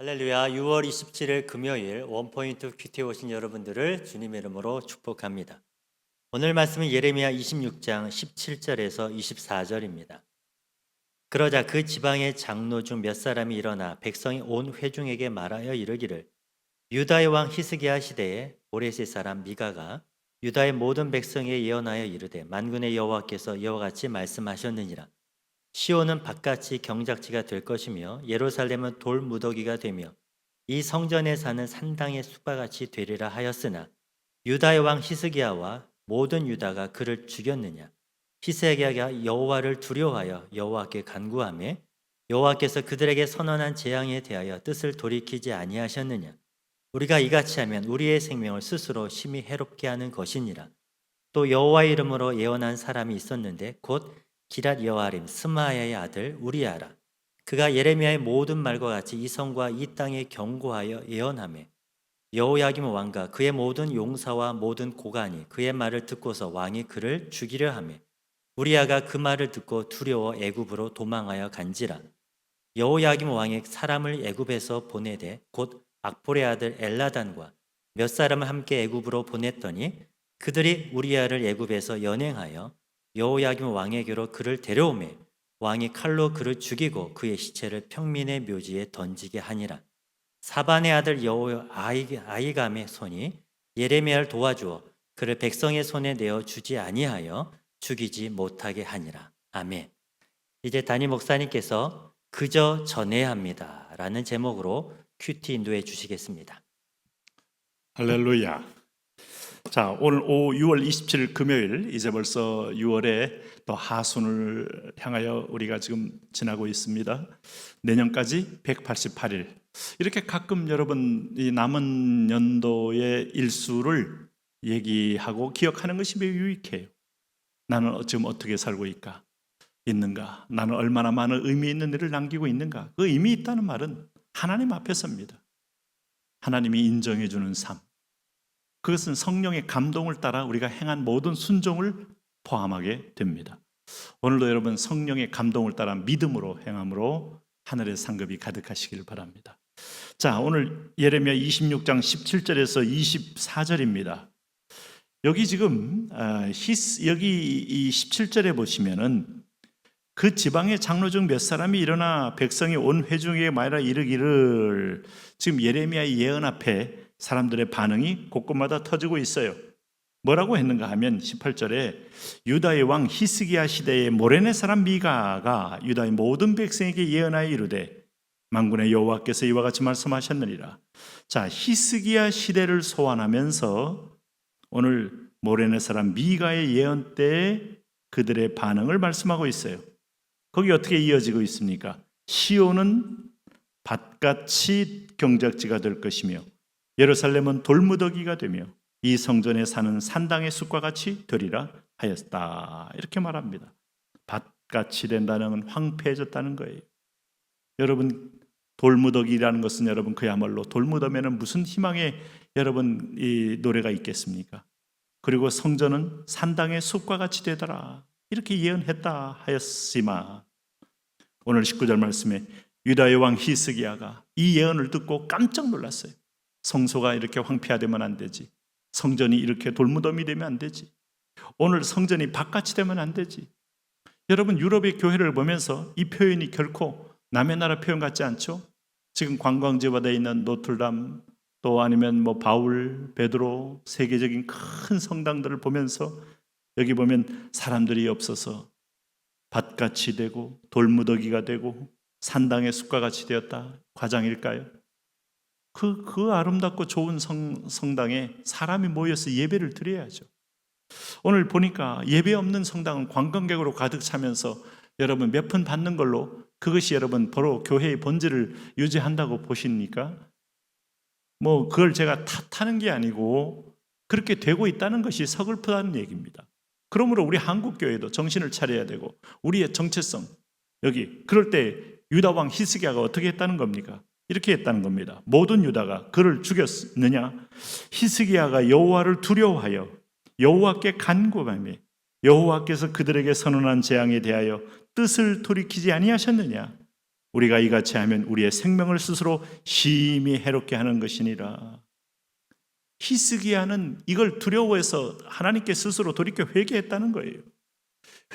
할렐루야 6월 27일 금요일 원포인트 큐티에 오신 여러분들을 주님의 이름으로 축복합니다. 오늘 말씀은 예레미야 26장 17절에서 24절입니다. 그러자 그 지방의 장로 중 몇 사람이 일어나 백성이 온 회중에게 말하여 이르기를 유다의 왕 히스기야 시대에 오레세 사람 미가가 유다의 모든 백성에 예언하여 이르되 만군의 여호와께서 이와 같이 말씀하셨느니라 시온은 바깥이 경작지가 될 것이며 예루살렘은 돌 무더기가 되며 이 성전에 사는 산당의 숲과 같이 되리라 하였으나 유다의 왕 히스기야와 모든 유다가 그를 죽였느냐? 히스기야가 여호와를 두려워하여 여호와께 간구하며 여호와께서 그들에게 선언한 재앙에 대하여 뜻을 돌이키지 아니하셨느냐? 우리가 이같이 하면 우리의 생명을 스스로 심히 해롭게 하는 것이니라. 또 여호와의 이름으로 예언한 사람이 있었는데 곧 기랏 여아림 스마야의 아들 우리아라. 그가 예레미야의 모든 말과 같이 이 성과 이 땅에 경고하여 예언하며 여호야김 왕과 그의 모든 용사와 모든 고관이 그의 말을 듣고서 왕이 그를 죽이려 하며 우리아가 그 말을 듣고 두려워 애굽으로 도망하여 간지라. 여호야김 왕이 사람을 애굽에서 보내되 곧 악볼의 아들 엘라단과 몇 사람을 함께 애굽으로 보냈더니 그들이 우리아를 애굽에서 연행하여 여호야김 왕에게로 그를 데려오매 왕이 칼로 그를 죽이고 그의 시체를 평민의 묘지에 던지게 하니라 사반의 아들 여호 아이- 아이감의 손이 예레미야를 도와주어 그를 백성의 손에 내어 주지 아니하여 죽이지 못하게 하니라 아멘. 이제 담임 목사님께서 그저 전해야 합니다라는 제목으로 큐티 인도해 주시겠습니다. 할렐루야. 자, 오늘 오후 6월 27일 금요일 이제 벌써 6월에 또 하순을 향하여 우리가 지금 지나고 있습니다. 내년까지 188일. 이렇게 가끔 여러분 이 남은 연도의 일수를 얘기하고 기억하는 것이 매우 유익해요. 나는 지금 어떻게 살고 있까? 있는가? 나는 얼마나 많은 의미 있는 일을 남기고 있는가? 그 의미 있다는 말은 하나님 앞에서입니다. 하나님이 인정해 주는 삶. 그것은 성령의 감동을 따라 우리가 행한 모든 순종을 포함하게 됩니다. 오늘도 여러분 성령의 감동을 따라 믿음으로 행함으로 하늘의 상급이 가득하시길 바랍니다. 자, 오늘 예레미야 26장 17절에서 24절입니다. 여기 지금 아, 히스 여기 이 17절에 보시면은 그 지방의 장로 중 몇 사람이 일어나 백성이 온 회중에게 말하여 이르기를 지금 예레미야의 예언 앞에 사람들의 반응이 곳곳마다 터지고 있어요. 뭐라고 했는가 하면 18절에 유다의 왕 히스기야 시대의 모레네 사람 미가가 유다의 모든 백성에게 예언하여 이르되 만군의 여호와께서 이와 같이 말씀하셨느니라. 자, 히스기야 시대를 소환하면서 오늘 모레네 사람 미가의 예언 때 그들의 반응을 말씀하고 있어요. 거기 어떻게 이어지고 있습니까? 시온은 밭같이 경작지가 될 것이며 예루살렘은 돌무더기가 되며 이 성전에 사는 산당의 숲과 같이 되리라 하였다. 이렇게 말합니다. 밭같이 된다는 건 황폐해졌다는 거예요. 여러분 돌무더기라는 것은 여러분 그야말로 돌무더면은 무슨 희망의 여러분 이 노래가 있겠습니까? 그리고 성전은 산당의 숲과 같이 되더라. 이렇게 예언했다 하였으마. 오늘 19절 말씀에 유다의 왕 히스기야가 이 예언을 듣고 깜짝 놀랐어요. 성소가 이렇게 황폐화되면 안 되지. 성전이 이렇게 돌무덤이 되면 안 되지. 오늘 성전이 바깥이 되면 안 되지. 여러분 유럽의 교회를 보면서 이 표현이 결코 남의 나라 표현 같지 않죠? 지금 관광지화되어 있는 노틀담 또 아니면 뭐 바울, 베드로 세계적인 큰 성당들을 보면서 여기 보면 사람들이 없어서 밭같이 되고 돌무더기가 되고 산당의 숲과 같이 되었다. 과장일까요? 그, 그 아름답고 좋은 성, 성당에 사람이 모여서 예배를 드려야죠. 오늘 보니까 예배 없는 성당은 관광객으로 가득 차면서 여러분 몇 푼 받는 걸로 그것이 여러분 바로 교회의 본질을 유지한다고 보십니까? 뭐 그걸 제가 탓하는 게 아니고 그렇게 되고 있다는 것이 서글프다는 얘기입니다. 그러므로 우리 한국 교회도 정신을 차려야 되고 우리의 정체성 여기 그럴 때 유다 왕 히스기야가 어떻게 했다는 겁니까? 이렇게 했다는 겁니다. 모든 유다가 그를 죽였느냐? 히스기야가 여호와를 두려워하여 여호와께 간구하며 여호와께서 그들에게 선언한 재앙에 대하여 뜻을 돌이키지 아니하셨느냐? 우리가 이같이 하면 우리의 생명을 스스로 심히 해롭게 하는 것이니라. 히스기야는 이걸 두려워해서 하나님께 스스로 돌이켜 회개했다는 거예요.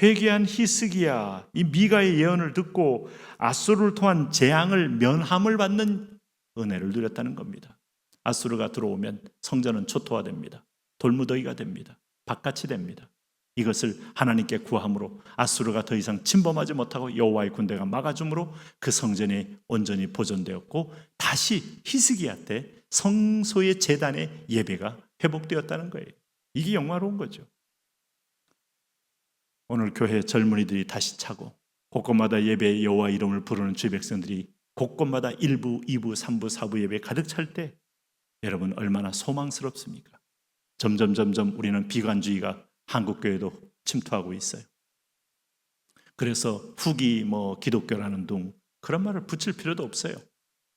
회개한 히스기야, 이 미가의 예언을 듣고 아수르를 통한 재앙을 면함을 받는 은혜를 누렸다는 겁니다. 아수르가 들어오면 성전은 초토화됩니다. 돌무더기가 됩니다. 바깥이 됩니다. 이것을 하나님께 구함으로 아수르가 더 이상 침범하지 못하고 여호와의 군대가 막아줌으로 그 성전이 온전히 보존되었고 다시 히스기야 때 성소의 재단의 예배가 회복되었다는 거예요. 이게 영화로운 거죠. 오늘 교회 젊은이들이 다시 차고 곳곳마다 예배 여호와 이름을 부르는 주의 백성들이 곳곳마다 1부, 2부, 3부, 4부 예배 가득 찰 때 여러분 얼마나 소망스럽습니까? 점점 점점 우리는 비관주의가 한국 교회도 침투하고 있어요. 그래서 후기 뭐 기독교라는 둥 그런 말을 붙일 필요도 없어요.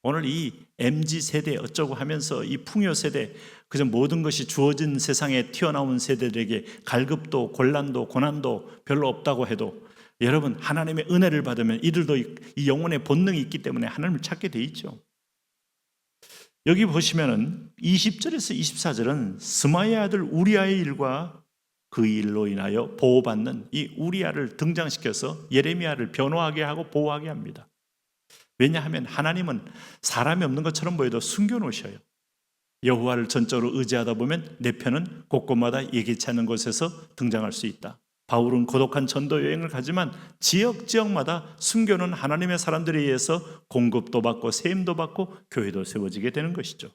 오늘 이 MZ 세대 어쩌고 하면서 이 풍요 세대 그저 모든 것이 주어진 세상에 튀어나온 세대들에게 갈급도 곤란도 고난도 별로 없다고 해도 여러분 하나님의 은혜를 받으면 이들도 이 영혼의 본능이 있기 때문에 하나님을 찾게 돼 있죠. 여기 보시면은 20절에서 24절은 스마의 아들 우리아의 일과 그 일로 인하여 보호받는 이 우리아를 등장시켜서 예레미야를 변호하게 하고 보호하게 합니다. 왜냐하면 하나님은 사람이 없는 것처럼 보여도 숨겨 놓으셔요. 여호와를 전적으로 의지하다 보면 내 편은 곳곳마다 예기치 않은 곳에서 등장할 수 있다. 바울은 고독한 전도 여행을 가지만 지역 지역마다 숨겨놓은 하나님의 사람들에 의해서 공급도 받고 세임도 받고 교회도 세워지게 되는 것이죠.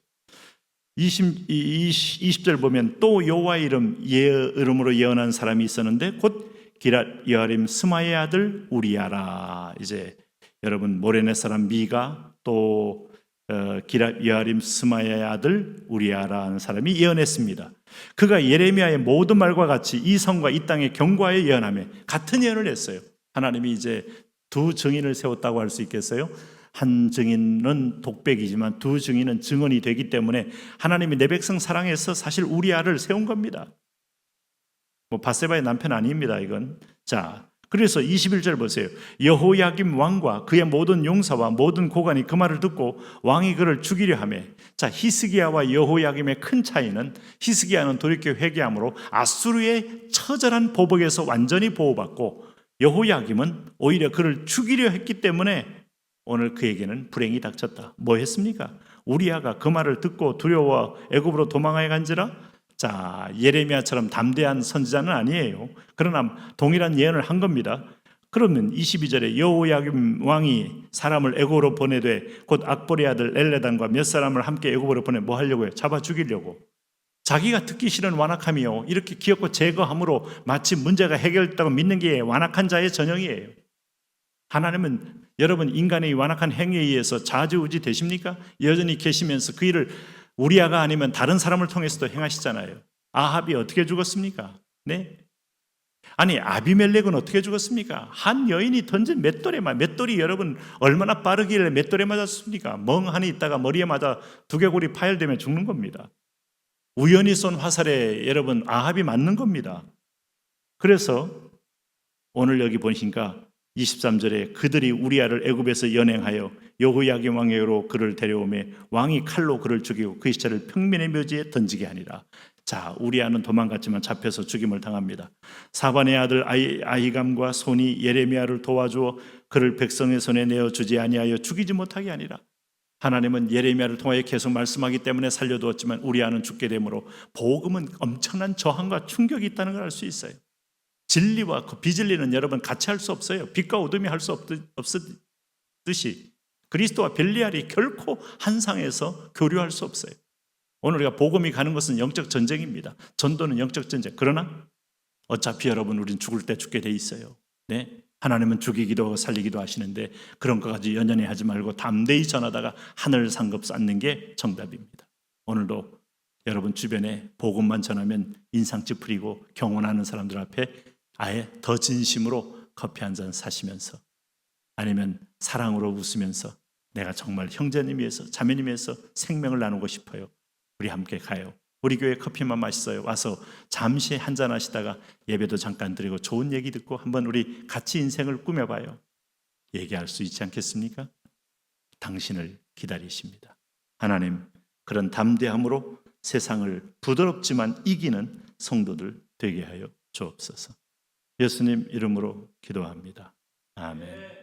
20, 20, 절 보면 또 여호와 이름 예 이름으로 예언한 사람이 있었는데 곧 기랏 여아림 스마의 아들 우리아라 이제 여러분 모레네 사람 미가 또 어, 기랏 여아림 스마의 아들 우리아라는 사람이 예언했습니다. 그가 예레미야의 모든 말과 같이 이 성과 이 땅의 경과에 예언하며 같은 예언을 했어요. 하나님이 이제 두 증인을 세웠다고 할 수 있겠어요? 한 증인은 독백이지만 두 증인은 증언이 되기 때문에 하나님이 내 백성 사랑해서 사실 우리아를 세운 겁니다. 뭐 바세바의 남편 아닙니다, 이건. 자, 그래서 21절 보세요. 여호야김 왕과 그의 모든 용사와 모든 고관이 그 말을 듣고 왕이 그를 죽이려 하매 자 히스기야와 여호야김의 큰 차이는 히스기야는 돌이켜 회개함으로 아수르의 처절한 보복에서 완전히 보호받고 여호야김은 오히려 그를 죽이려 했기 때문에 오늘 그에게는 불행이 닥쳤다. 뭐 했습니까? 우리아가 그 말을 듣고 두려워 애굽으로 도망하여 간지라 자, 예레미야처럼 담대한 선지자는 아니에요. 그러나 동일한 예언을 한 겁니다. 그러면 22절에 여호야김 왕이 사람을 애고로 보내되 곧 악보리 아들 엘레단과 몇 사람을 함께 애고로 보내 뭐 하려고요? 잡아 죽이려고. 자기가 듣기 싫은 완악함이요. 이렇게 기업고 제거함으로 마치 문제가 해결됐다고 믿는 게 완악한 자의 전형이에요. 하나님은 여러분 인간의 완악한 행위에 의해서 좌지우지 되십니까? 여전히 계시면서 그 일을 우리아가 아니면 다른 사람을 통해서도 행하시잖아요. 아합이 어떻게 죽었습니까? 네. 아니 아비멜렉은 어떻게 죽었습니까? 한 여인이 던진 맷돌에 맞 맷돌이 여러분 얼마나 빠르길래 맷돌에 맞았습니까? 멍하니 있다가 머리에 맞아 두개골이 파열되면 죽는 겁니다. 우연히 쏜 화살에 여러분 아합이 맞는 겁니다. 그래서 오늘 여기 보니까 23절에 그들이 우리아를 애굽에서 연행하여 여호야김 왕에게로 그를 데려오매 왕이 칼로 그를 죽이고 그 시체를 평민의 묘지에 던지게 하니라. 자, 우리아는 도망갔지만 잡혀서 죽임을 당합니다. 사반의 아들 아이, 아이감과 손이 예레미야를 도와주어 그를 백성의 손에 내어 주지 아니하여 죽이지 못하게 하니라. 하나님은 예레미야를 통하여 계속 말씀하기 때문에 살려두었지만 우리아는 죽게 되므로 복음은 엄청난 저항과 충격이 있다는 걸 알 수 있어요. 진리와 그 비진리는 여러분 같이 할 수 없어요. 빛과 어둠이 할 수 없듯이 그리스도와 벨리알이 결코 한 상에서 교류할 수 없어요. 오늘 우리가 복음이 가는 것은 영적 전쟁입니다. 전도는 영적 전쟁. 그러나 어차피 여러분 우리는 죽을 때 죽게 돼 있어요. 네. 하나님은 죽이기도 살리기도 하시는데 그런 것까지 연연히 하지 말고 담대히 전하다가 하늘 상급 쌓는 게 정답입니다. 오늘도 여러분 주변에 복음만 전하면 인상 찌푸리고 경원하는 사람들 앞에 아예 더 진심으로 커피 한 잔 사시면서 아니면 사랑으로 웃으면서 내가 정말 형제님 위해서 자매님 위해서 생명을 나누고 싶어요. 우리 함께 가요. 우리 교회 커피만 마시어요. 와서 잠시 한 잔 하시다가 예배도 잠깐 드리고 좋은 얘기 듣고 한번 우리 같이 인생을 꾸며봐요. 얘기할 수 있지 않겠습니까? 당신을 기다리십니다. 하나님, 그런 담대함으로 세상을 부드럽지만 이기는 성도들 되게 하여 주옵소서. 예수님 이름으로 기도합니다. 아멘.